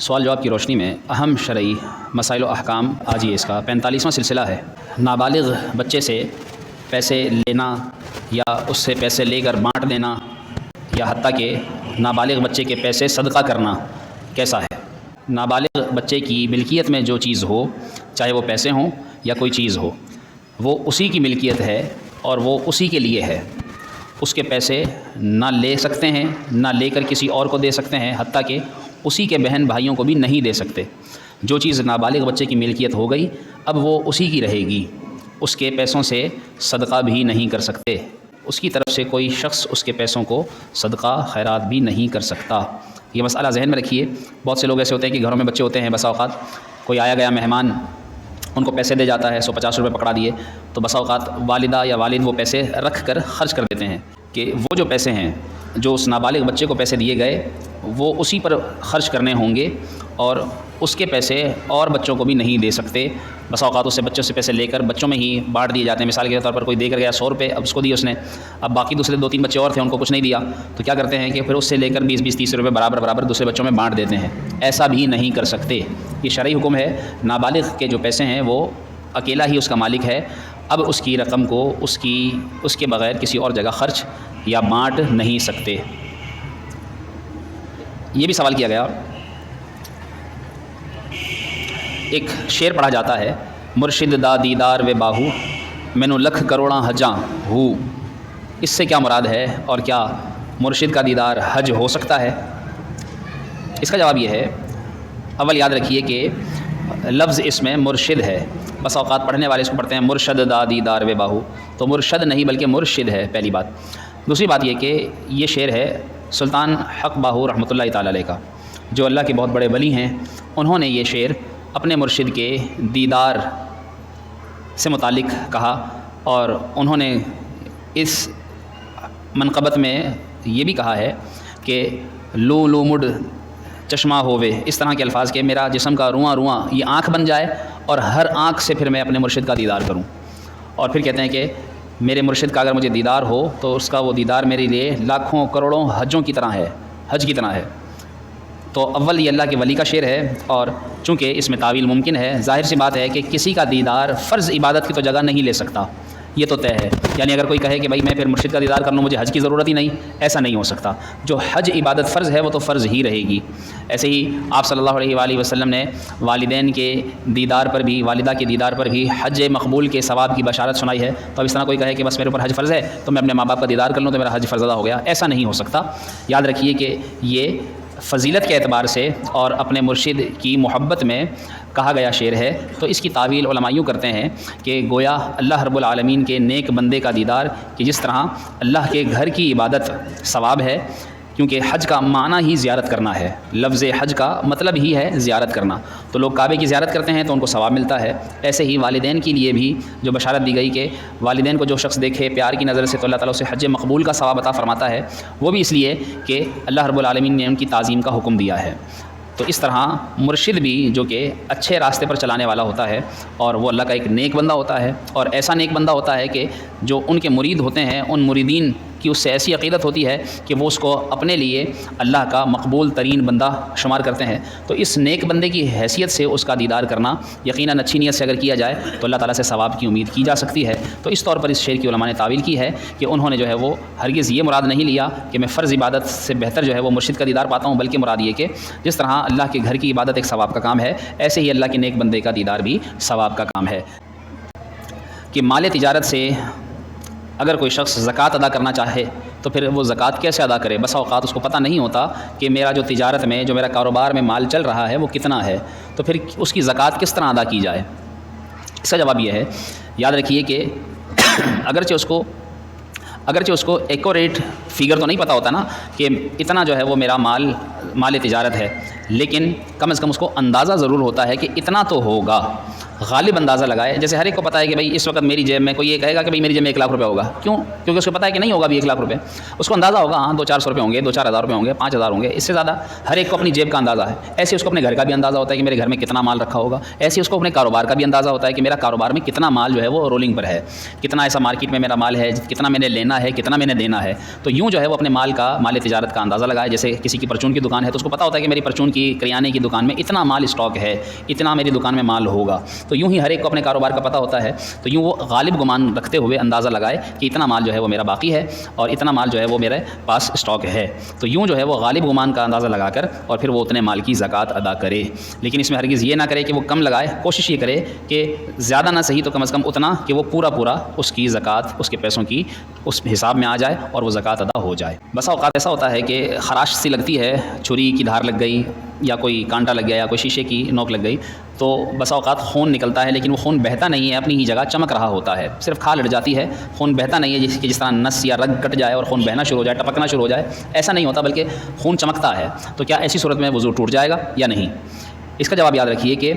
सवाल जवाब की रोशनी में अहम शरई मसाइल अहकाम आज ये इसका पैंतालीसवां सिलसिला है। नाबालिग बच्चे से पैसे लेना या उससे पैसे लेकर बांट देना या हती कि नाबालिग बच्चे के पैसे सदका करना कैसा है? नाबालिग बच्चे की मिल्कियत में जो चीज़ हो, चाहे वो पैसे हों या कोई चीज़ हो, वो उसी की मिल्कियत है और वो उसी के लिए है। उसके पैसे ना ले सकते हैं, ना लेकर किसी और को दे सकते हैं हती कि उसी के बहन भाइयों को भी नहीं दे सकते। जो चीज़ नाबालिग बच्चे की मिल्कियत हो गई, अब वो उसी की रहेगी। उसके पैसों से सदका भी नहीं कर सकते। उसकी तरफ़ से कोई शख्स उसके पैसों को सदका, खैरात भी नहीं कर सकता। ये मसाला जहन में रखिए। बहुत से लोग ऐसे होते हैं कि घरों में बच्चे होते हैं बसा अवकात कोई आया गया मेहमान, उनको पैसे दे जाता है, सौ पचास रुपये पकड़ा दिए तो बसा अवकात वालिदा या वालिद वो पैसे रख कर ख़र्च कर देते हैं कि वो जो पैसे हैं जो उस नाबालिग बच्चे को पैसे दिए गए, वो उसी पर ख़र्च करने होंगे और उसके पैसे और बच्चों को भी नहीं दे सकते। बस अवकात उससे बच्चों से पैसे लेकर बच्चों में ही बांट दिए जाते हैं। मिसाल के तौर पर कोई देकर गया सौ रुपये अब उसको दिए उसने। अब बाकी दूसरे दो तीन बच्चे और थे, उनको कुछ नहीं दिया। तो क्या करते हैं कि फिर उससे लेकर बीस बीस, तीस रुपये बराबर बराबर दूसरे बच्चों में बांट देते हैं। ऐसा भी नहीं कर सकते। ये शरय हुक्म है। नाबालिग के जो पैसे हैं, वो अकेला ही उसका मालिक है। अब उसकी रकम को, उसकी, उसके बग़ैर किसी और जगह ख़र्च या बांट नहीं सकते। ये भी सवाल किया गया। एक शेर पढ़ा जाता है, मुर्शिद दा दीदार व बाहू, मैनू लख करोड़ा हजा हूँ। इससे क्या मुराद है और क्या मुर्शिद का दीदार हज हो सकता है? इसका जवाब ये है, अव्वल याद रखिए कि लफ्ज़ इसमें मुर्शिद है। बस अवकात पढ़ने वाले इसको पढ़ते हैं, मुर्शद दा दीदार व बाहू। तो मुर्शद नहीं, बल्कि मुर्शिद है, पहली बात। दूसरी बात यह कि ये शेर है सुल्तान हक बाहू रहमत ताली का, जो अल्लाह के बहुत बड़े वली हैं। उन्होंने ये शेर अपने मुर्शिद के दीदार से मुतल कहा और उन्होंने इस मनकबत में ये भी कहा है कि लू लू मुड, चश्मा होवे, इस तरह के अल्फाज के, मेरा जिसम का रुआँ रुआँ, ये आँख बन जाए और हर आँख से फिर मैं अपने मुर्शिद का दीदार करूँ। और फिर कहते हैं कि मेरे मुर्शिद का अगर मुझे दीदार हो तो उसका वो दीदार मेरे लिए लाखों करोड़ों हजों की तरह है, हज की तरह है। तो अव्वल ये अल्लाह के वली का शेर है और चूँकि इसमें तावील मुमकिन है, ज़ाहिर सी बात है कि किसी का दीदार फ़र्ज़ इबादत की तो जगह नहीं ले सकता। ये तो तय है। यानी अगर कोई कहे कि भाई मैं फिर मुर्शिद का दीदार कर लूँ, मुझे हज की ज़रूरत ही नहीं, ऐसा नहीं हो सकता। जो हज इबादत फ़र्ज़ है, वो तो फ़र्ज़ ही रहेगी। ऐसे ही आप सल्लल्लाहु अलैहि वसल्लम ने वालदेन के दीदार पर भी, वालिदा के दीदार पर भी हज मकबूल के सवाब की बशारत सुनाई है। तो अब इस तरह कोई कहे कि बस मेरे ऊपर हज फ़र्ज़ है तो मैं अपने माँ बाप का दीदार कर लूँ तो मेरा हज फ़र्ज़दा हो गया। ऐसा नहीं हो सकता। याद रखिए कि ये फ़जीलत के अतबार से और अपने मुर्शिद की मोहब्बत में कहा गया शेर है। तो इसकी तावील यूँ करते हैं कि गोया अल्लाह रब्बुल आलमीन के नेक बंदे का दीदार कि जिस तरह अल्लाह के घर की इबादत, सवाब है क्योंकि हज का माना ही ज़्यारत करना है। लफ्ज़ हज का मतलब ही है ज़्यारत करना। तो लोग काबे की ज़्यारत करते हैं तो उनको सवाब मिलता है। ऐसे ही वालदेन के लिए भी जो बशारत दी गई कि वालदेन को जो शख्स देखे प्यार की नज़र से तो अल्लाह ताला उसे हज मकबूल का सवाब अता फ़रमाता है। वो भी इसलिए कि अल्लाह रब्बुल ने उनकी ताज़ीम का हुक्म दिया है। तो इस तरह मुर्शिद भी जो कि अच्छे रास्ते पर चलाने वाला होता है और वो अल्लाह का एक नेक बंदा होता है। और ऐसा नेक बंदा होता है कि जो उनके मुरीद होते हैं, उन मुरीदीन कि उससे ऐसी अकीदत होती है कि वो उसको अपने लिए अल्लाह का मकबूल तरीन बंदा शुमार करते हैं। तो इस नेक बंदे की हैसियत से उसका दीदार करना यकीन अच्छी नीयत से अगर किया जाए तो अल्लाह ताला से सवाब की उम्मीद की जा सकती है। तो इस तौर पर इस शेर की ने तावील की है कि उन्होंने जो है वो हरगिज़ ये मुराद नहीं लिया कि मैं फ़र्ज़ इबादत से बेहतर जो है वो मुर्शिद का दीदार पाता हूँ, बल्कि मुराद ये कि जिस तरह अल्लाह के घर की इबादत एक सवाब का काम है, ऐसे ही अल्लाह के नेक बंदे का दीदार भी सवाब का काम है। कि माल तजारत से अगर कोई शख्स ज़क़़त अदा करना चाहे तो फिर वो ज़क़़त कैसे अदा करे? बस अवकात उसको पता नहीं होता कि मेरा जो तिजारत में, जो मेरा कारोबार में माल चल रहा है, वो कितना है। तो फिर उसकी ज़क़़त किस तरह अदा की जाए? इसका जवाब यह है, याद रखिए कि अगरचे उसको अगरचे उसको एकोरेट फिगर तो नहीं पता होता ना कि इतना जो है वो मेरा माल माल तिजारत है। लेकिन कम अज़ कम उसको अंदाज़ा ज़रूर होता है कि इतना तो होगा। गालिब अंदाज़ा लगाए। जैसे हर एक को पता है कि भाई इस वक्त मेरी जेब में कोई ये कहेगा कि भाई मेरी जेब में एक लाख रुपये होगा। क्यों? क्योंकि उसको पता है कि नहीं होगा अभी एक लाख रुपये उसको अंदाज़ा होगा हाँ दो चार सौ रुपये होंगे, दो चार हज़ार रुपये होंगे, पाँच हज़ार होंगे, इससे ज़्यादा हर एक को अपनी जेब का अंदाज़ा है। ऐसे उसको अपने घर का भी अंदाज़ा होता है कि मेरे घर में कितना माल रखा होगा। ऐसे उसको अपने कारोबार का भी अंदाज़ा होता है कि मेरा कारोबार में कितना माल जो है वो रोलिंग पर है। कितना ऐसा मार्केट में मेरा माल है, कितना मैंने लेना है, कितना मैंने देना है। तो यूँ जो है वो अपने माल का, माल तजारत का अंदाज़ा लगाए। जैसे किसी की परचून की दुकान है तो उसको पता होता है कि मेरी परचून की करियाने की दुकान में इतना माल स्टॉक है, इतना मेरी दुकान में माल होगा। तो यूँ ही हर एक को अपने कारोबार का पता होता है। तो यूँ वो गालिब गुमान रखते हुए अंदाज़ा लगाए कि इतना माल जो है वो मेरा बाकी है और इतना माल जो है वो मेरे पास स्टॉक है। तो यूँ जो है वो गालिब गुमान का अंदाज़ा लगाकर और फिर वो उतने माल की ज़क़़त अदा करे। लेकिन इसमें हरगिज़ ये ना करे कि वो कम लगाए, कोशिश ये करे कि ज़्यादा ना सही तो कम अज़ कम उतना कि वो पूरा पूरा उसकी ज़क़़त, उसके पैसों की उस हिसाब में आ जाए और वो ज़क़़त अदा हो जाए। बस अवकात ऐसा होता है कि खराश सी लगती है, छुरी की धार लग गई या कोई कांटा लग गया या कोई शीशे की नोक लग गई तो बसा अवकात खून निकलता है, लेकिन वो खून बहता नहीं है, अपनी ही जगह चमक रहा होता है। सिर्फ़ खा लट जाती है, खून बहता नहीं है, जिसकी, जिस तरह नस या रग कट जाए और खून बहना शुरू हो जाए, टपकना शुरू हो जाए, ऐसा नहीं होता, बल्कि खून चमकता है। तो क्या ऐसी सूरत में वज़ू टूट जाएगा या नहीं? इसका जवाब याद रखिए कि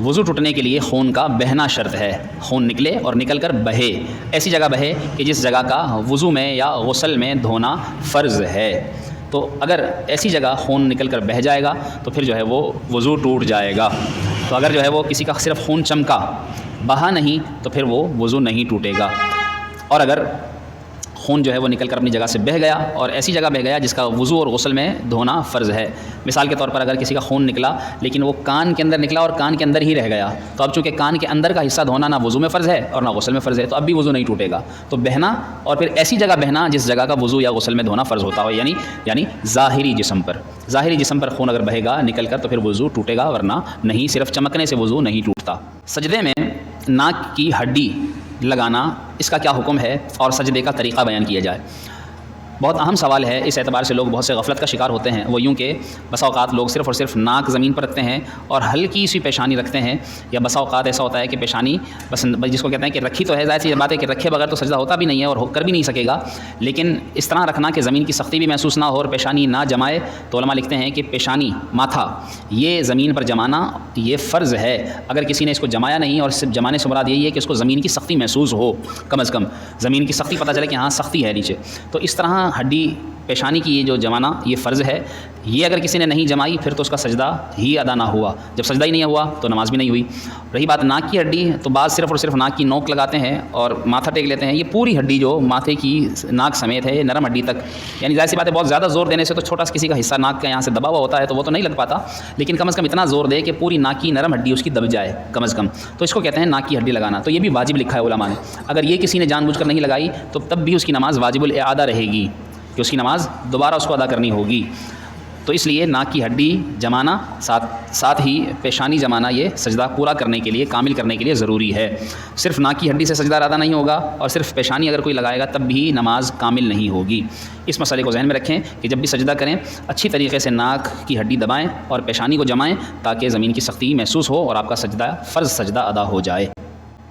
वज़ू टूटने के लिए खून का बहना शर्त है। खून निकले और निकल कर बहे। ऐसी जगह बहे कि जिस जगह का वज़ू में या गसल में धोना फ़र्ज़ है। तो अगर ऐसी जगह खून निकल कर बह जाएगा तो फिर जो है वो वज़ू टूट जाएगा। तो अगर जो है वो किसी का सिर्फ़ खून चमका, बहा नहीं तो फिर वो वज़ू नहीं टूटेगा। और अगर खून जो है वो निकल कर अपनी जगह से बह गया और ऐसी जगह बह गया जिसका वज़ू और गसल में धोना फ़र्ज़ है। मिसाल के तौर पर अगर किसी का खून निकला, लेकिन वो कान के अंदर निकला और कान के अंदर ही रह गया तो अब चूँकि कान के अंदर का हिस्सा धोना ना वज़ू में फ़र्ज़ है और ना गसल में फ़र्ज़ है तो अब भी वज़ू नहीं टूटेगा। तो बहना और फिर ऐसी जगह बहना जिस जगह का वज़ू या गसल में धोना फ़र्ज़ होता हो, यानी यानी ज़ाहरी जिसम पर। ज़ाहिरी जिसम पर खून अगर बहेगा निकल कर तो फिर वज़ू टूटेगा, वरना नहीं, सिर्फ़ चमकने से वज़ू नहीं टूटता। सजदे में नाक की हड्डी लगाना इसका क्या हुक्म है? और सजदे का तरीक़ा बयान किया जाए। बहुत अहम सवाल है इस एतबार से लोग बहुत से गफलत का शिकार होते हैं। वो यूँ कि बसा अवकात लोग सिर्फ़ और सिर्फ़ नाक ज़मीन पर रखते हैं और हल्की सी पेशानी रखते हैं। या बसा अवकात ऐसा होता है कि पेशानी बस जिसको कहते हैं कि रखी तो है, ज़ाहिर सी बात है कि रखे बगैर तो सजदा होता भी नहीं है और कर भी नहीं सकेगा। लेकिन इस तरह रखना कि ज़मीन की सख्ती भी महसूस ना हो और पेशानी ना जमाए तो लिखते हैं कि पेशानी, माथा, ये ज़मीन पर जमाना, ये फ़र्ज़ है। अगर किसी ने इसको जमाया नहीं और सिर्फ़ जमाने से मुराद यही है कि उसको ज़मीन की सख्ती महसूस हो, कम अज़ कम। ज़मीन की सख्ती पता चले कि हाँ सख्ती है नीचे। तो इस तरह हड्डी पेशानी की ये जो जमाना, ये फ़र्ज़ है, ये अगर किसी ने नहीं जमाई, फिर तो उसका सजदा ही अदा ना हुआ। जब सजदा ही नहीं हुआ तो नमाज़ भी नहीं हुई। रही बात नाक की हड्डी तो बाद सिर्फ़ और सिर्फ़ नाक की नोक लगाते हैं और माथा टेक लेते हैं। ये पूरी हड्डी जो माथे की नाक समेत है नरम हड्डी तक। यानी ज़ाहिर सी बात है, बहुत ज़्यादा ज़ोर देने से तो छोटा सा किसी का हिस्सा नाक का यहाँ से दबा हुआ होता है तो वो तो नहीं लग पाता। लेकिन कम अज़ कम इतना ज़ोर दे कि पूरी नाक की नरम हड्डी उसकी दब जाए, कम अज़ कम। तो इसको कहते हैं नाक की हड्डी लगाना। तो ये भी वाजिब लिखा है उलमा ने। अगर ये किसी ने जानबूझ नहीं लगाई तो तब भी उसकी नमाज़ वाजिबुल आदा रहेगी, कि उसकी नमाज़ दोबारा उसको अदा करनी होगी। तो इसलिए नाक की हड्डी जमाना, साथ साथ ही पेशानी जमाना ये सजदा पूरा करने के लिए, कामिल करने के लिए ज़रूरी है। सिर्फ़ नाक की हड्डी से सजदा अदा नहीं होगा और सिर्फ़ पेशानी अगर कोई लगाएगा तब भी नमाज़ कामिल नहीं होगी। इस मसले को जहन में रखें कि जब भी सजदा करें, अच्छी तरीके से नाक की हड्डी दबाएँ और पेशानी को जमाएँ ताकि ज़मीन की सख्ती महसूस हो और आपका सजदा, फ़र्ज़ सजदा अदा हो जाए।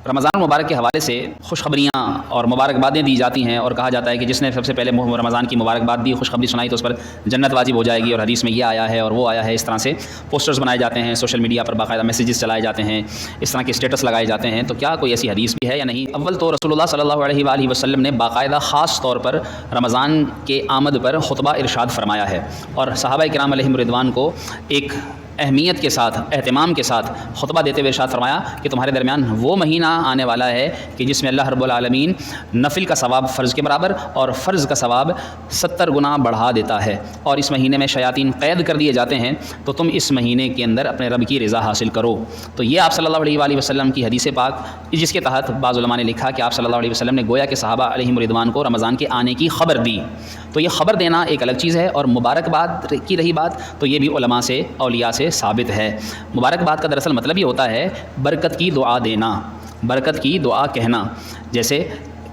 रमज़ान मुबारक के हवाले से खुशखबरियाँ और मुबारकबादें दी जाती हैं और कहा जाता है कि जिसने सबसे पहले रमज़ान की मुबारकबाद दी, खुशखबरी सुनाई तो उस पर जन्नत वाजिब हो जाएगी और हदीस में ये आया है और वो आया है इस तरह से पोस्टर्स बनाए जाते हैं, सोशल मीडिया पर बाकायदा मैसेजेस चलाए जाते हैं, इस तरह के स्टेटस लगाए जाते हैं तो क्या कोई ऐसी हदीस भी है या नहीं? अव्वल तो रसोल्ला सल्ला वसलम ने बाकायदा ख़ास तौर पर रमज़ान के आमद पर खुतबा इरशाद फरमाया है और साहबा कराम रिदवान को एक अहमियत के साथ अहतमाम के साथ खुतबा देते हुए शाद फरमाया कि तुम्हारे दरमियान वो महीना आने वाला है कि जिसमें अल्लाह रबालमीन नफिल का सवाब फ़र्ज़ के बराबर और फ़र्ज़ का सवाब सत्तर गुना बढ़ा देता है। और इस महीने में शयातीन कैद कर दिए जाते हैं तो तुम इस महीने के अंदर अपने रब की रज़ा हासिल करो। तो ये आप सल्लल्लाहु अलैहि वसल्लम की हदीस पाक, जिसके तहत बाज़ा ने लिखा कि आप सल्लल्लाहु अलैहि वसल्लम ने गोया के सहाबा रिदवान को रमज़ान के आने की खबर दी। तो ये ख़बर देना एक अलग चीज़ है और मुबारकबाद की रही बात तो ये भी से अलिया से साबित है। मुबारकबाद का दरअसल मतलब ये होता है, बरकत की दुआ देना, बरकत की दुआ कहना। जैसे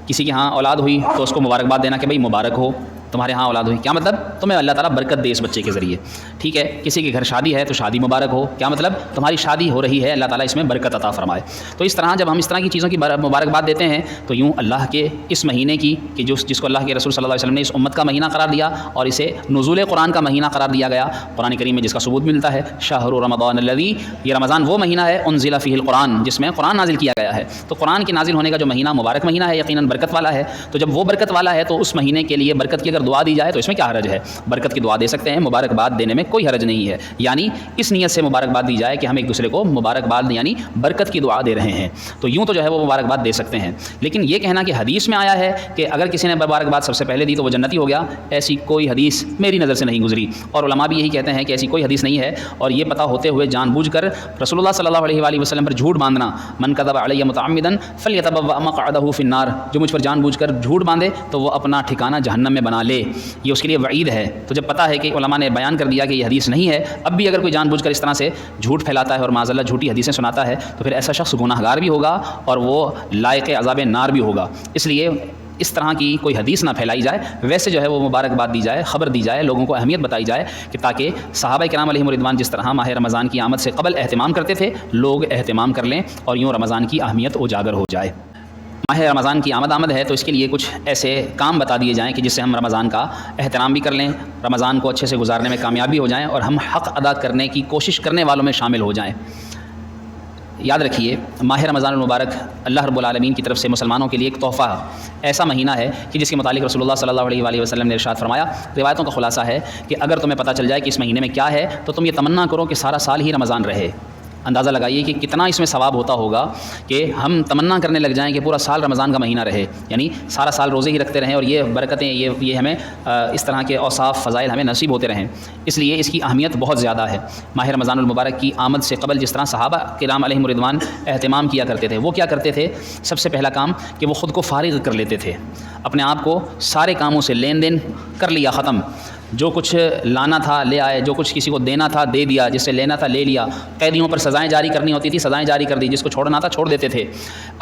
किसी के यहाँ औलाद हुई तो उसको मुबारकबाद देना कि भाई मुबारक हो। तुम्हारे यहाँ औलाद हुई। क्या मतलब? तुम्हें अल्लाह ताला बरकत दे इस बच्चे के ज़रिए। ठीक है? किसी के घर शादी है तो शादी मुबारक हो। क्या मतलब? तुम्हारी शादी हो रही है, अल्लाह ताला इसमें बरकत अता फरमाए। तो इस तरह जब हम इस तरह की चीज़ों की मुबारकबाद देते हैं तो यूँ अल्लाह के इस महीने की, कि जो, जिसको अल्लाह के रसूल अलैहि वसल्लम ने इस उम्मत का महीना करार दिया और इसे नज़ुल कुरान का महीना करार दिया गया। कुरान करीम में जिसका सबूत मिलता है, शाहर रमदान ये रमज़ान वो महीना है उन ज़िला फ़िल कुरान, जिसमें कुरान नाजिल किया गया है। तो कुरान के नाजिल होने का जो महीना, मुबारक महीना है यकीन बरकत वाला है। तो जब वो बरकत वाला है तो उस महीने के लिए बरकत की अगर दुआ दी जाए तो इसमें क्या हरज है? बरकत की दुआ दे सकते हैं, मुबारकबाद देने में कोई हरज नहीं है। यानी इस नीयत से मुबारकबाद दी जाए कि हम एक दूसरे को मुबारकबाद यानी बरकत की दुआ दे रहे हैं। तो यूँ तो जो है वो मुबारकबाद दे सकते हैं। लेकिन ये कहना कि हदीस में आया है कि अगर किसी ने मुबारकबाद सबसे पहले दी तो वो जन्नती हो गया, ऐसी कोई हदीस मेरी नज़र से नहीं गुजरी। और भी यही कहते हैं कि ऐसी कोई हदीस नहीं है। और ये पता होते हुए जानबूझकर रसोल्ला सल्लल्लाहु अलैहि वसल्लम पर झूठ बांधना, मन कदब अलैहि मुतअम्मिदन फ़लयतबअ फिन नार जो मुझ पर जानबूझकर झूठ बांधे तो वो अपना ठिकाना जहन्नम में बना ले। ये उसके लिए वईद है। तो जब पता है कि उलमा ने बयान कर दिया कि ये हदीस नहीं है, अब भी अगर कोई जानबूझकर इस तरह से झूठ फैलाता है और माजल्ला झूठी हदीसें सुनाता है तो फिर ऐसा शख्स गुनाहगार भी होगा और वो लायक अजाब नार भी होगा। इसलिए इस तरह की कोई हदीस ना फैलाई जाए, वैसे जो है वो मुबारकबाद दी जाए, ख़बर दी जाए, लोगों को अहमियत बताई जाए कि ताकि साहब कराम रिदवान जिस तरह माह रमज़ान की आमद से कबल अहतमाम करते थे, लोग अहतमाम कर लें और यूँ रमज़ान की अहमियत उजागर हो जाए। माह रमज़ान की आमद आमद है तो इसके लिए कुछ ऐसे काम बता दिए जाएँ कि जिससे हम रमज़ान का एहतराम भी कर लें, रमज़ान को अच्छे से गुजारने में कामयाबी हो जाएँ और हम हक़ अदा करने की कोशिश करने वालों में शामिल हो जाएँ। याद रखिए, माह रमज़ान मुबारक अल्लाह रबालमीन की तरफ़ से मुसलमानों के लिए एक तोहफ़ा, ऐसा महीना है कि जिसके मुतालिक रसोल्ला सल्लल्लाहु अलैहि वसल्लम ने इरशाद फरमाया, रिवायतों का खुलासा है कि अगर तुम्हें पता चल जाए कि इस महीने में क्या है तो तुम ये तमन्ना करो कि सारा साल ही रमज़ान रहे। अंदाज़ा लगाइए कि कितना इसमें सवाब होता होगा कि हम तमन्ना करने लग जाएँ कि पूरा साल रमज़ान का महीना रहे। यानी सारा साल रोज़े ही रखते रहें और ये बरकतें, ये ये हमें इस तरह के औसाफ, फ़ज़ाइल हमें नसीब होते रहें। इसलिए इसकी अहमियत बहुत ज़्यादा है। माह रमज़ानमबारक की आमद से कबल जिस तरह सहाबा कराम अलमरिदवान अहतमाम किया करते थे, वो क्या करते थे? सबसे पहला काम कि वो ख़ुद को फ़ारिग कर लेते थे। अपने आप को सारे कामों से लेन देन कर लिया ख़त्म। जो कुछ लाना था, ले आए, जो कुछ किसी को देना था, दे दिया, जिससे लेना था, ले लिया। कैदियों पर सज़ाएँ जारी करनी होती थी, सज़ाएँ जारी कर दी, जिसको छोड़ना था, छोड़ देते थे।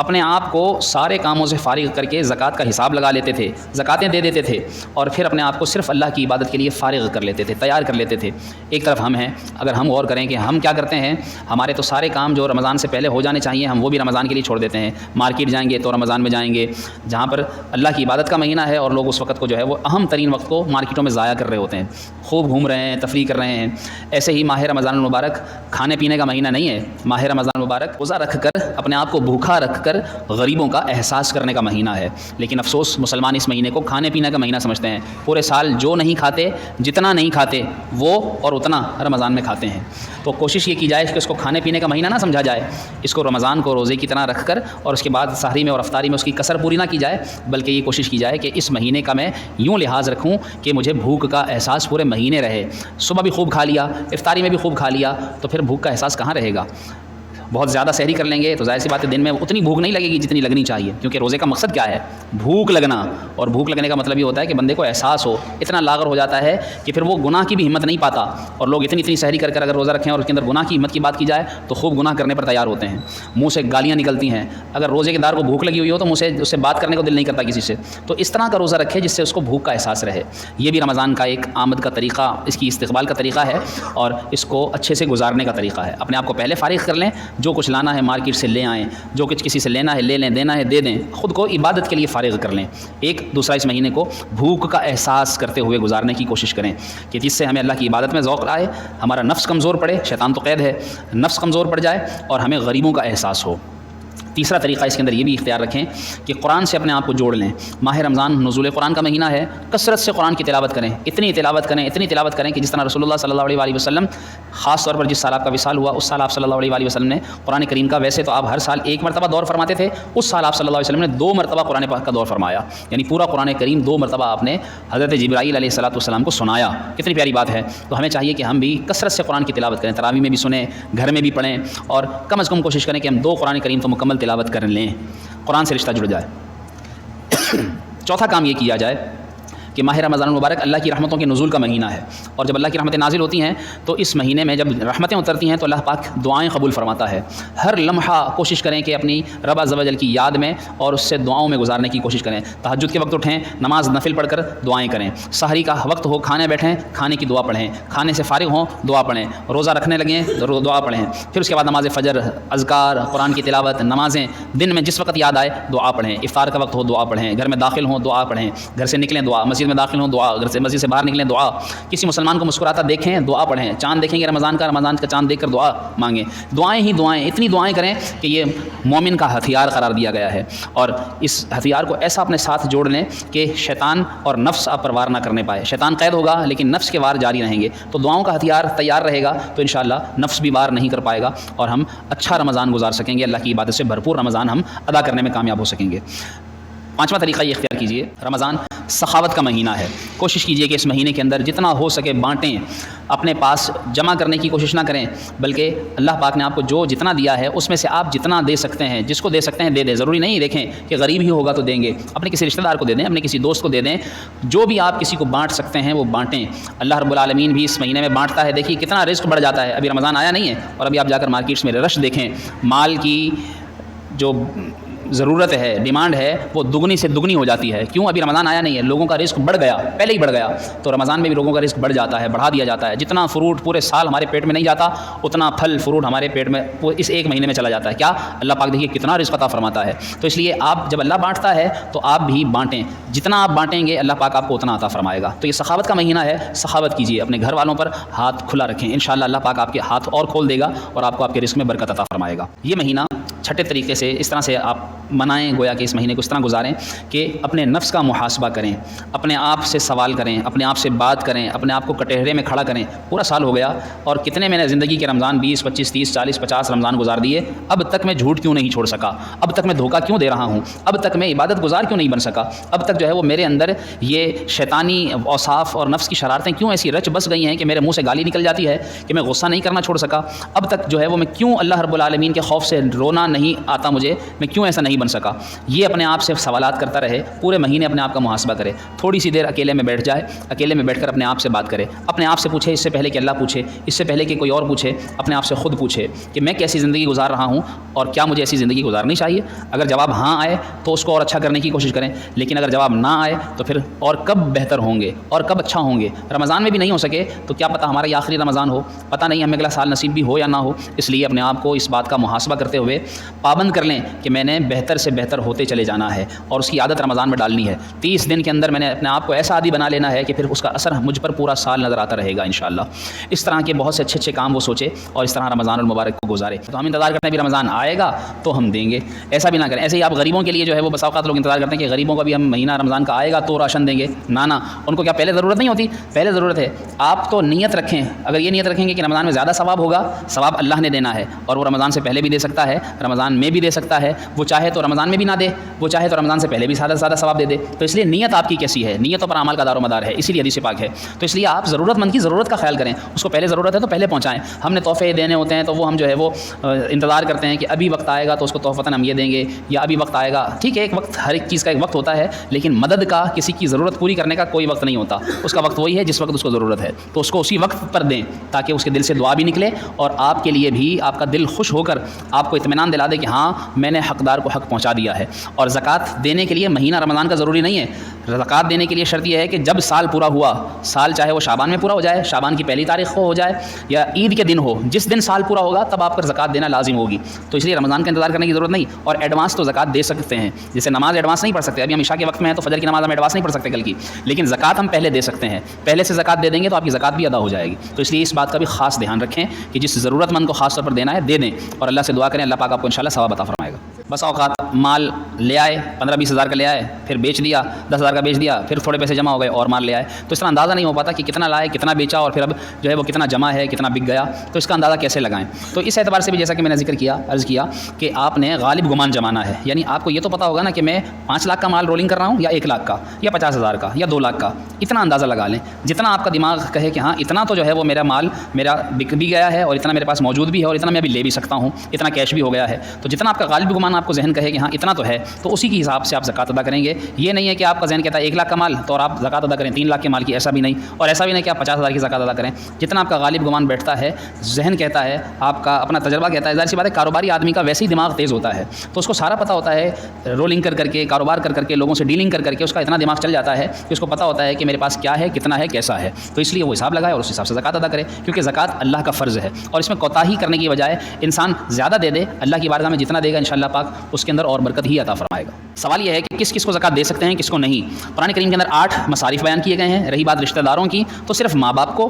अपने आप को सारे कामों से फारिग करके ज़क़़त का हिसाब लगा लेते थे, ज़क़ातें दे देते थे और फिर अपने आप को सिर्फ़ अल्लाह की इबादत के लिए फ़ारिग कर लेते थे, तैयार कर लेते थे। एक तरफ़ हम हैं, अगर हम गौर करें कि हम क्या करते हैं, हमारे तो सारे काम जो रमज़ान से पहले हो जाने चाहिए, हम वो भी रमज़ान के लिए छोड़ देते हैं। मार्केट जाएँगे तो रमज़ान में जाएँगे, जहाँ पर अल्लाह की इबादत का महीना है और लोग उस वक्त को जो है वो अहम तरीन वक्त को मार्केटों में ज़ाया कर होते हैं। खूब घूम रहे हैं तफरी कर रहे हैं। ऐसे ही माह रमज़ान मुबारक खाने पीने का महीना नहीं है। माह रमज़ान मुबारक रोज़ा रख कर अपने आप को भूखा रख कर गरीबों का एहसास करने का महीना है। लेकिन अफसोस, मुसलमान इस महीने को खाने पीने का महीना समझते हैं। पूरे साल जो नहीं खाते, जितना नहीं खाते, वो और उतना रमज़ान में खाते हैं। तो कोशिश ये की जाए कि इसको खाने पीने का महीना ना समझा जाए। इसको रमज़ान को रोज़े की तरह रख कर और उसके बाद सहरी में और अफ्तारी में उसकी कसर पूरी ना की जाए, बल्कि ये कोशिश की जाए कि इस महीने का मैं यूँ लिहाज रखूँ कि मुझे भूख का एहसास पूरे महीने रहे। सुबह भी खूब खा लिया, इफ्तारी में भी खूब खा लिया तो फिर भूख का एहसास कहाँ रहेगा? बहुत ज़्यादा सहरी कर लेंगे तो ज़ाहिर सी बात है दिन में उतनी भूख नहीं लगेगी जितनी लगनी चाहिए, क्योंकि रोज़े का मकसद क्या है? भूख लगना। और भूख लगने का मतलब ये होता है कि बंदे को एहसास हो, इतना लागर हो जाता है कि फिर वो गुनाह की भी हिम्मत नहीं पाता। और लोग इतनी इतनी सहरी कर कर अगर रोज़ा रखें और उसके अंदर गुनाह की हिम्मत की बात की जाए तो खूब गुनाह करने पर तैयार होते हैं। मुँह से गालियाँ निकलती हैं। अगर रोज़े के दार को भूख लगी हुई हो तो मुँह से उससे बात करने को दिल नहीं करता किसी से। तो इस तरह का रोज़ा रखे जिससे उसको भूख का एहसास रहे। ये भी रमज़ान का एक आमद का तरीका, इसकी इस्तबाल का तरीका है और इसको अच्छे से गुजारने का तरीका है। अपने आप को पहले फारिग कर लें जो कुछ लाना है मार्केट से ले आएँ, जो कुछ किसी से लेना है, ले लें, देना है, दे दें, ख़ुद को इबादत के लिए फ़ारिग कर लें। एक दूसरा इस महीने को भूख का एहसास करते हुए गुजारने की कोशिश करें कि जिससे हमें अल्लाह की इबादत में ज़ौक आए, हमारा नफ्स कमज़ोर पड़े, शैतान तो कैद है, नफ्स कमज़ोर पड़ जाए और हमें गरीबों का एहसास हो। तीसरा तरीका इसके अंदर ये भी इख्तियार रखें कि कुरान से अपने आप को जोड़ लें। माह रमज़ान नज़ुल कुरान का महीना है, कसरत से कुरान की तिलावत करें। इतनी तिलावत करें, इतनी तिलावत करें कि जिस तरह रसोल्ला सल्लल्लाहु अलैहि वसल्लम ख़ास तौर पर जिस साल आपका विशाल हुआ, उस साल आप सल्लल्लाहु अलैहि वसल्लम ने कुरान करीम का, वैसे तो आप हर साल एक मरतबा दौर फरमाते थे, उस साल आप सल्लल्लाहु अलैहि वसल्लम ने दो मरतबा कुरान पाक का दौर फरमाया। यानी पूरा कुरान करीम दो मरतबा आपने हज़रत जब्राईल सलाम को सुनाया। कितनी प्यारी बात है। तो हमें चाहिए कि हम भी कसरत से कुरान की तिलावत करें। तरावी में भी सुने, घर में भी पढ़ें और कम अज़ कम कोशिश करें कि हम दो कुरान करीम तो मुकम्मल तिलावत कर लें। कुरान से रिश्ता जुड़ जाए। चौथा काम ये किया जाए कि माह रमज़ान मुबारक अल्लाह की रहमतों के नज़ुल का महीना है। और जब अल्लाह की रहमतें नाजिल होती हैं तो इस महीने में जब रहमतें उतरती हैं तो अल्लाह पाक दुआएँ कबूल फरमाता है। हर लम्हा कोशिश करें कि अपनी रबा जवजल की याद में और उससे दुआओं में गुजारने की कोशिश करें। तहजद के वक्त उठें, नमाज़ नफिल पढ़कर दुआएँ करें। सहरी का वक्त हो, खाने बैठें, खाने की दुआ पढ़ें। खाने से फ़ारिग हों, दुआ पढ़ें। रोज़ा रखने लगें दुआ पढ़ें। फिर उसके बाद नमाज़ फ़जर, अजकार, कुरान की तिलावत, नमाज़ें, दिन में जिस वक्त याद आए, दुआ पढ़ें। इफ़ार का वक्त हो, दुआ पढ़ें। घर में दाखिल हों, दुआ पढ़ें। घर से निकलें, दुआ। मस्जिद में दाखिल हों, दुआ घर से मस्जिद से बाहर निकलें, दुआ। किसी मुसलमान को मुस्कुराता देखें, दुआ पढ़ें। चाँद देखेंगे रमज़ान का रमज़ान का चाँद देख दुआ मांगें। दुआएँ ही दुआएँ, इतनी दुआएँ करें कि ये मोमिन का हथियार करार दिया गया है। और इस हथियार को ऐसा अपने साथ जोड़ लें कि शैतान और नफ्स आप परवार ना करने पाए। शैतान कैद होगा, लेकिन नफ्स के वार जारी रहेंगे। तो दुआओं का हथियार तैयार रहेगा तो इन नफ्स भी वार नहीं कर पाएगा और हम अच्छा रमज़ान गुजार सकेंगे। अल्लाह की इबादत से भरपूर रमज़ान हम अदा करने में कामयाब हो सकेंगे। पाँचवा तरीका ये इख्तियार कीजिए, रमज़ान सखावत का महीना है। कोशिश कीजिए कि इस महीने के अंदर जितना हो सके बाँटें, अपने पास जमा करने की कोशिश ना करें, बल्कि अल्लाह पाक ने आपको जो जितना दिया है, उसमें से आप जितना दे सकते हैं, जिसको दे सकते हैं, दे दें। ज़रूरी नहीं देखें कि गरीब ही होगा तो देंगे। अपने किसी रिश्तेदार को दे दें, अपने किसी दोस्त को दे दें। जो भी आप किसी को बाँट सकते हैं, वो बाँटें। अल्लाह रबालमीन भी इस महीने में बाँटता है। देखिए, कितना रिस्क बढ़ जाता है। अभी रमज़ान आया नहीं है और अभी आप जाकर मार्केट्स में रश देखें। माल की जो ज़रूरत है, डिमांड है, वो दुगनी से दुगनी हो जाती है। क्यों? अभी रमज़ान आया नहीं है, लोगों का रिस्क बढ़ गया, पहले ही बढ़ गया। तो रमज़ान में भी लोगों का रिस्क बढ़ जाता है, बढ़ा दिया जाता है। जितना फ्रूट पूरे साल हमारे पेट में नहीं जाता, उतना फल, फ्रूट हमारे पेट में इस एक महीने में चला जाता है। क्या? अल्लाह पाक देखिए, कितना रिस्क अता फरमाता है। तो इसलिए आप जब अल्लाह बांटता है तो आप भी बाँटें। जितना आप बाँटेंगे, अल्लाह पाक आपको उतना अता फरमाएगा। तो ये सखावत का महीना है, सखावत कीजिए, अपने घर वालों पर हाथ खुला रखें। इन अल्लाह पाक आपके हाथ और खोल देगा और आपको आपके रिस्क में बरकत अता फरमाएगा। ये महीना छठे तरीके से इस तरह से आप मनाएँ, गोया कि इस महीने को इस तरह गुजारें कि अपने नफ्स का मुहासबा करें, अपने आप से सवाल करें, अपने आप से बात करें, अपने आप को कटहरे में खड़ा करें। पूरा साल हो गया और कितने मैंने ज़िंदगी के रमज़ान बीस, पच्चीस, तीस, चालीस, पचास रमज़ान गुजार दिए, अब तक मैं झूठ क्यों नहीं छोड़ सका? अब तक मैं धोखा क्यों दे रहा हूँ? अब तक मैं इबादत गुजार क्यों नहीं बन सका? अब तक जो है वो मेरे अंदर ये शैतानी औसाफ और नफ्स की शरारतें क्यों ऐसी रच बस गई हैं कि मेरे मुँह से गाली निकल जाती है कि मैं गुस्सा नहीं करना छोड़ सका? अब तक जो है वो मैं क्यों अल्लाह रबालमीन के खौफ से रोना नहीं आता मुझे, मैं क्यों ऐसा नहीं बन सका? ये अपने आप से सवाल करता रहे, पूरे महीने अपने आप का मुहासबा करे। थोड़ी सी देर अकेले में बैठ जाए, अकेले में बैठकर अपने आप से बात करे। अपने आप से पूछे, इससे पहले कि अल्लाह पूछे, इससे पहले कि कोई और पूछे, अपने आप से खुद पूछे कि मैं कैसी ज़िंदगी गुजार रहा हूँ और क्या मुझे ऐसी ज़िंदगी गुजारनी चाहिए। अगर जवाब हाँ आए तो उसको और अच्छा करने की कोशिश करें। लेकिन अगर जवाब ना आए तो फिर और कब बेहतर होंगे और कब अच्छा होंगे? रमज़ान में भी नहीं हो सके तो क्या पता हमारा ये आखिरी रमज़ान हो? पता नहीं हमें अगला साल नसीब भी हो या ना हो, इसलिए अपने आप को इस बात का मुहासबा करते हुए पाबंद कर लें कि मैंने बेहतर से बेहतर होते चले जाना है और उसकी आदत रमज़ान में डालनी है। तीस दिन के अंदर मैंने अपने आप को ऐसा आदि बना लेना है कि फिर उसका असर मुझ पर पूरा साल नज़र आता रहेगा इन इस तरह के बहुत से अच्छे अच्छे काम वो सोचे और इस तरह रमज़ान और मुबारक को गुजारे। तो हम इंतज़ार करते हैं रमज़ान आएगा तो हम देंगे। ऐसा भी ना करें। ऐसे ही आप गरीबों के लिए जो है वो बसावत लोग इंतज़ार करते हैं कि गरीबों का भी हम महीना रमज़ान का आएगा तो राशन देंगे। ना ना, उनको क्या पहले ज़रूरत नहीं होती? पहले ज़रूरत है। आप तो नीयत रखें। अगर ये नीयत रखेंगे कि रमज़ान में ज़्यादा सवाब होगा, सवाब अल्लाह ने देना है और वो रमज़ान से पहले भी दे सकता है, रमज़ान में भी दे सकता है, वो चाहे तो रमज़ान में भी ना दे, वो चाहे तो रमज़ान से पहले भी ज़्यादा ज़्यादा सवाब दे दे। तो इसलिए नीयत आपकी कैसी है? नीयतों पर अमल का दारोमदार है, इसीलिए हदीस पाक है। तो इसलिए आप ज़रूरतमंद की ज़रूरत का ख्याल करें, उसको पहले ज़रूरत है तो पहले पहुँचाएँ। हमने तोहफे देने होते हैं तो वो हम जो है वो इंतज़ार करते हैं कि अभी वक्त आएगा तो उसको तोहफ़ता हम ये देंगे, या अभी वक्त आएगा। ठीक है, एक वक्त, हर एक चीज़ का एक वक्त होता है, लेकिन मदद का, किसी की ज़रूरत पूरी करने का कोई वक्त नहीं होता। उसका वक्त वही है जिस वक्त उसको ज़रूरत है। तो उसको उसी वक्त पर दें, ताकि उसके दिल से दुआ भी निकले और आपके लिए भी आपका दिल खुश होकर आपको इतमान दिला दे कि हाँ मैंने हकदार को हक पहुँचा दिया है। और ज़क़़त देने के लिए महीना रमज़ान का ज़रूरी नहीं है। ज़क़़त देने के लिए शर्त यह है कि जब साल पूरा हुआ, साल चाहे वो शाबान में पूरा हो जाए, शाबान की पहली तारीख को हो जाए, या ईद के दिन हो, जिस दिन साल पूरा होगा, तब आप पर ज़क़़त देना लाजिम होगी। तो इसलिए रमज़ान का इंतज़ार करने की ज़रूरत नहीं, और एडवांस तो ज़क़़त दे सकते हैं। जैसे नमाज़ एडवांस नहीं पढ़ सकते, अभी हम इशा के वक्त में है तो फजर की नमाज़ हम एडवांस नहीं पढ़ सकते कल की, लेकिन ज़क़़त हम पहले दे सकते हैं। पहले से ज़क़़त दे देंगे तो आपकी ज़क़़त भी अदा हो जाएगी। तो इसलिए इस बात का भी खास ध्यान रखें कि जिस ज़रूरतमंद को खास तौर पर देना है, दे दें। और अल्लाह से दुआ करें, अल्लाह पाक आपको इन शाला बता फरमाएगा। बस अवकात माल ले आए, पंद्रह बीस हज़ार का ले आए, फिर बेच दिया, दस हज़ार का बेच दिया, फिर थोड़े पैसे जमा हो गए और माल ले आए। तो इसका अंदाज़ा नहीं हो पाता कि कितना लाए, कितना बेचा और फिर अब जो है वो कितना जमा है, कितना बिक गया। तो इसका अंदाज़ा कैसे लगाएँ? तो इस एतबार से भी जैसा कि मैंने ज़िक्र किया, अर्ज़ किया कि आपने गालिब गुमान जमाना है। यानी आपको ये तो पता होगा ना कि मैं पाँच लाख का माल रोलिंग कर रहा हूँ या एक लाख का, या पचास हज़ार का, या दो लाख का। इतना अंदाज़ा लगा लें। जितना आपका दिमाग कहे कि हाँ इतना तो जो है वो मेरा माल मेरा बिक भी गया है और इतना मेरे पास मौजूद भी है और इतना मैं अभी ले भी सकता हूँ, इतना कैश भी हो गया है। तो जितना आपका गालिब गुमान आपको जहन कहे कि हाँ इतना तो है तो उसी के हिसाब से आप ज़क़़त अदा करेंगे। ये नहीं है कि आपका जहन कहता है, एक लाख का माल तो और आप ज़क़़त अदा करें, तीन लाख के माल की, ऐसा भी नहीं। और ऐसा भी नहीं कि आप पचास हज़ार की ज़क़़त अदा करें। जितना आपका गालिब गुमान बैठता है, जहन कहता है, आपका अपना तजर्बा कहता है, ज़ाहिर सी बात है, कारोबारी आदमी का वैसे ही दिमाग तेज़ होता है। तो उसको सारा पता होता है, रोलिंग कर करके, कारोबार कर करके, लोगों से डीलिंग कर करके, उसका इतना दिमाग चल जाता है कि उसको पता होता है कि मेरे पास क्या है, कितना है, कैसा है। तो इसलिए वो हिसाब लगाए और उस हिसाब से ज़क़़त अदा करे, क्योंकि ज़क़़त अल्लाह का फ़र्ज़ है। और इसमें कोताही करने की बजाय, इंसान ज़्यादा दे दे, अल्लाह की बारगाह में जितना देगा इन पाक उसके अंदर और बरकत ही अता फरमाएगा। सवाल यह है कि किस किस को ज़क़़त दे सकते हैं किसको नहीं? पुराने करीम के अंदर आठ मसारिफ बयान किए गए हैं, रही बात रिश्तेदारों की तो सिर्फ़ माँ बाप को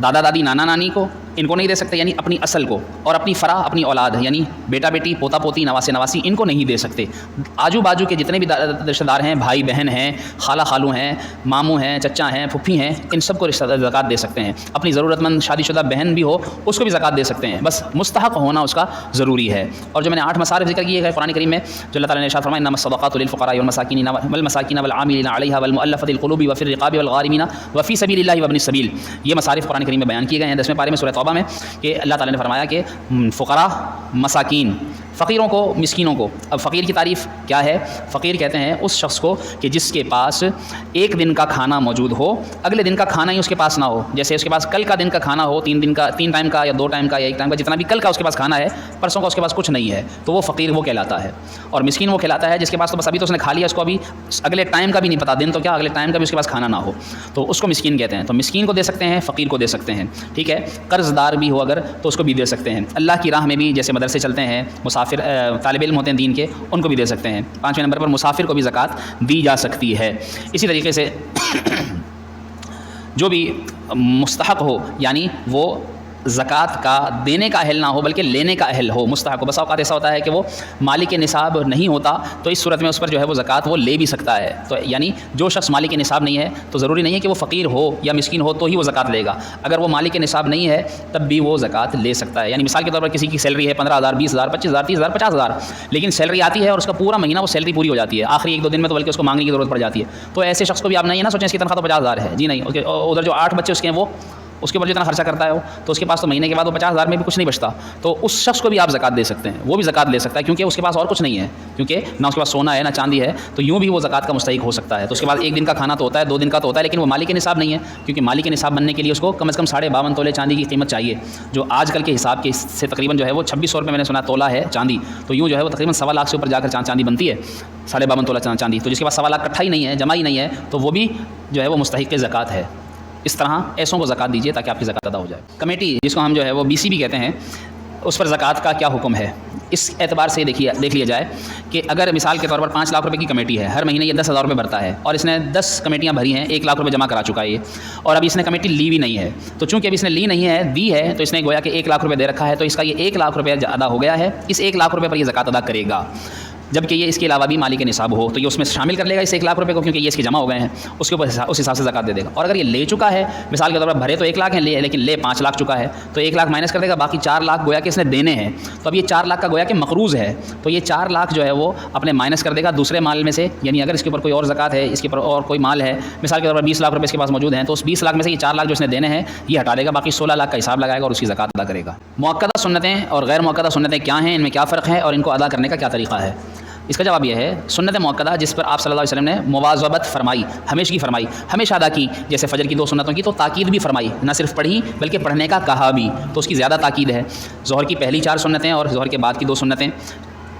दादा दादी नाना नानी को इनको नहीं दे सकते, यानी अपनी असल को और अपनी फ़रा अपनी औलाद, यानी बेटा बेटी पोता पोती नवासे नवासी इनको नहीं दे सकते। आजू बाजू के जितने भी रिश्तेदार हैं भाई बहन हैं खाला खालू हैं, मामू हैं चचा हैं फुफ्फी हैं, इन सबको ज़क़़त दे सकते हैं। अपनी ज़रूरतमंद, शादीशुदा बहन भी हो, उसको भी ज़क़़त दे सकते हैं। बस मुस्तक होना उसका ज़रूरी है। और जो मैंने आठ मसार ज़िक्र किए गए कुरान करीम में, जो अल्लाह ने शाह फरमाया नमसदक़ातफ़रामसाकिन वलमसाकिन वफ़िर रिकाब वलगारमीना वफ़ी सबील वबन सबील। ये मसारिफ़ कुरान करीम में बयान किए गए हैं। दसवें पारे में सूरत तौबा में कि अल्लाह ताला ने फरमाया कि फ़ुकरा, मसाकिन, फ़कीरों को, मिसकिनों को। अब फ़कीर की तारीफ़ क्या है? फ़कीर कहते हैं उस शख्स को कि जिसके पास एक दिन का खाना मौजूद हो, अगले दिन का खाना ही उसके पास ना हो। जैसे उसके पास कल का दिन का खाना हो, तीन दिन का, तीन टाइम का या दो टाइम का या एक टाइम का, जितना भी कल का उसके पास खाना है, परसों का उसके पास कुछ नहीं है। तो वो फ़कीर वो कहलाता है। और मिसकिन वो कहलाता है जिसके पास तो बस अभी तो उसने खा लिया, उसको अभी अगले टाइम का भी नहीं पता। दिन तो क्या, अगले टाइम का भी उसके पास खाना ना हो। तो उसको मिसकिन कहते हैं। तो मिसकिन को दे सकते हैं, फ़कीर को दे सकते हैं। ठीक है? कर्ज़दार भी हो अगर तो उसको भी दे सकते हैं। अल्लाह की राह में भी जैसे मदरसे चलते हैं, मुसाफिर तालब इम होते हैं दीन के, उनको भी दे सकते हैं। पाँचवें नंबर पर मुसाफिर को भी ज़क़़त दी जा सकती है। इसी तरीके से जो भी मुस्तक हो, यानी वो ज़क़़त का देने का अहल ना हो, बल्कि लेने का अहल हो। मुस्तक बसा अवत ऐसा होता है कि वो मालिक निसाब नहीं होता तो इस सूरत में उस पर जो है वो ज़क़़त वो ले भी सकता है। तो यानी जो शख्स मालिक निसाब नहीं है तो ज़रूरी नहीं है कि वो फ़कीर हो या मस्किन हो तो ही वो ज़क़़त लेगा। अगर वो मालिक निसाब नहीं है, तब भी वो ज़क़़त ले सकता है। यानी मिसाल के तौर पर किसी की सैलरी है पंद्रह हज़ार, बीस हज़ार, पच्चीस हज़ार, तीस हज़ार, पचास हज़ार, लेकिन सैलरी आती है और उसका पूरा महीना वो सैलरी पूरी हो जाती है। आखिरी एक दो दिन में तो बल्कि उसको मांगने की ज़रूरत पड़ जाती है। तो ऐसे शख्स को भी आप नहीं, है ना, सोचें इसकी तनख्वाह तो पचास हज़ार है। जी नहीं उधर जो आठ बच्चे उसके हैं, वो उसके ऊपर जितना खर्चा करता है वो तो उसके पास तो महीने के बाद वो पचास हज़ार में भी कुछ नहीं बचता। तो उस शख्स को भी आप ज़क़़त दे सकते हैं, वो भी ज़क़़त ले सकता है, क्योंकि उसके पास और कुछ नहीं है, क्योंकि ना उसके पास सोना है, ना चांदी है तो यूँ भी वो ज़क़़त का मुस्तक हो सकता है। तो उसके बाद एक दिन का खाना तो होता है, दो दिन का तो होता है, लेकिन वो मालिक निसाब नहीं है, क्योंकि मालिक निसाब बनने के लिए उसको कम अज़ कम साढ़े बावन तोले चांदी की कीमत चाहिए, जो आजकल के हिसाब के से तकरीबन जो है वो छब्बीस सौ रुपये मैंने सुना तोला है चांदी तो यूँ जो है वो तकरीबन सवा लाख से ऊपर जाकर चांदी बनती है, साढ़े बावन तोला चांदी तो जिसके पास सवा लाख कट्ठा ही नहीं है, जमा ही नहीं है तो वो भी जो है वो मुस्तक ज़क़़त है। इस तरह ऐसों को ज़क़़त दीजिए ताकि आपकी ज़क़़त अदा हो जाए। कमेटी, जिसको हम जो है वो बीसी भी कहते हैं, उस पर ज़क़़त का क्या हुक्म है? इस एतबार से देखिए, देख लिया जाए कि अगर मिसाल के तौर पर पाँच लाख रुपए की कमेटी है, हर महीने ये दस हज़ार रुपये भरता है और इसने दस कमेटियाँ भरी हैं, एक लाख रुपये जमा करा चुका है ये, और अभी इसने कमेटी ली भी नहीं है तो चूँकि अभी इसने ली नहीं है, दी है तो इसने गोया कि एक लाख रुपये दे रखा है तो इसका ये एक लाख रुपये अदा हो गया है, इस एक लाख रुपये पर यह ज़क़़त अदा करेगा। जबकि ये इसके अलावा भी मालिक निसाब हो तो ये उसमें शामिल कर लेगा इस एक लाख रुपये को, क्योंकि ये इसके जमा हो गए हैं। उसके ऊपर उस हिसाब से जक़ात दे देगा। और अगर ये ले चुका है, मिसाल के तौर पर भरे तो एक लाख है, ले, लेकिन ले पाँच लाख चुका है तो एक लाख माइनस कर देगा, बाकी चार लाख गोया कि इसने देने हैं। तो अब ये चार लाख का गोया कि मकरूज़ है तो ये चार लाख जो है वो अपने माइनस कर देगा दूसरे माल में से, यानी अगर इसके ऊपर कोई और जक़ात है, इसके ऊपर और कोई माल है, मिसाल के तौर पर बीस लाख रुपये इसके पास मौजूद हैं तो उस बीस लाख में से ये चार लाख जो इसने देने हैं, ये हटा देगा, बाकी सोलह लाख का हिसाब लगाएगा और उसकी जक़ात अदा करेगा। मौकदा सुनतें और गैर मौकदा सुनतें क्या हैं, इनमें क्या फ़र्क है और इनको अदा करने का क्या तरीका है? इसका जवाब यह है सुनत मौकदा जिस पर आप सल्लल्लाहु अलैहि वसल्लम ने मुवाजबत फरमाई, हमेश की फरमाई, हमेशा अदा की, जैसे फजर की दो सुनतों की तो ताकीद भी फरमाई, ना सिर्फ़ पढ़ी, बल्कि पढ़ने का कहा भी तो उसकी ज़्यादा ताकीद है। जहर की पहली चार सुन्नतें और जहर के बाद की दो सुन्नतें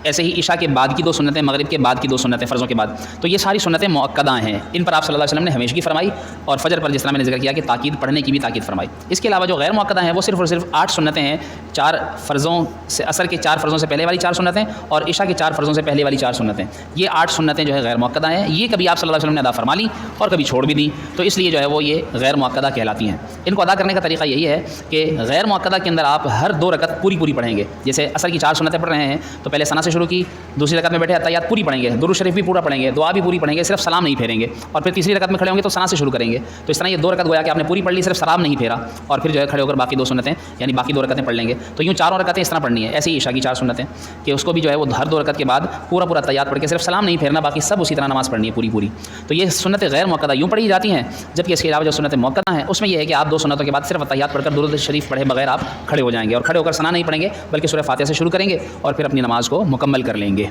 ऐसे ही ईशा के बाद की दो सुनतें मगरब के बाद की दो सुनतें फ़र्ज़ों के बाद। तो ये सारी सुनतें मौकदा हैं। इन पर आप सल्लल्लाहु अलैहि वसल्लम ने हमेशा की फरमाई और फजर पर जिस तरह मैंने ज़िक्र किया कि ताकीद पढ़ने की भी ताकीद फरमाई। इसके अलावा जो गैर मौकदा हैं, वो सिर्फ़ और सिर्फ़ आठ सुनतें हैं। चार फ़र्ज़ों से, असर के चार फ़र्ज़ों से पहले वाली चार सुनतें और ईशा के चार फ़र्ज़ों से पहले वाली चार सुनतें ये आठ सुनतें जो है गैर मौकदा हैं। ये कभी आप सल्लल्लाहु अलैहि वसल्लम ने अदा फरमा ली और कभी छोड़ भी दी। तो इसलिए जो है वो ये गैर मौकदा कहलाती हैं। इनको अदा करने का तरीका यही है कि गैर मौकदा के अंदर आप हर दो रकत पूरी पूरी पढ़ेंगे। जैसे असर की चार सुनतें पढ़ रहे हैं तो पहले सना से शुरू की, दूसरी रकत में बैठे अतयात पूरी पढ़ेंगे दुरू शरीफ भी पूरा पढ़ेंगे, दुआ भी पूरी पढ़ेंगे, सिर्फ़ सलाम नहीं फेरेंगे। और फिर तीसरी रकत में खड़े होंगे तो सना से शुरू करेंगे। तो इस तरह ये दो रकत गोया कि आपने पूरी पढ़ ली, सिर्फ़ सलाम नहीं फेरा। और फिर जो है खड़े होकर बाकी दो सुनतें यानी बाकी दो रकतें पढ़ लेंगे। तो यूँ चारों रकतें इस तरह पढ़नी है, ऐसी ईशा की चार सुनतें कि उसको भी जो है वो हर दो रकत के बाद पूरा पूरा तैयार पढ़ के सिर्फ़ सलाम नहीं फेरना, बाकी सब उसी तरह नमाज़ पढ़नी है पूरी पूरी तो ये सुनत गैर मौकदा यूँ पढ़ी जाती हैं, जबकि इसके अलावा जो सुनत मौकदा है, उसमें यह है कि आप दो सुनतों के बाद सिर्फ़ तैयार पढ़कर दुरुद शरीफ पढ़े बगैर आप खड़े हो जाएँगे। और खड़े होकर सना नहीं पढ़ेंगे, बल्कि सुरह फातिहा से शुरू करेंगे और फिर अपनी नमाज़ को मुकम्मल कर लेंगे।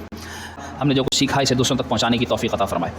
हमने जो कुछ सीखा, इसे दूसरों तक पहुँचाने की तोफ़ी अता फ़रमाए।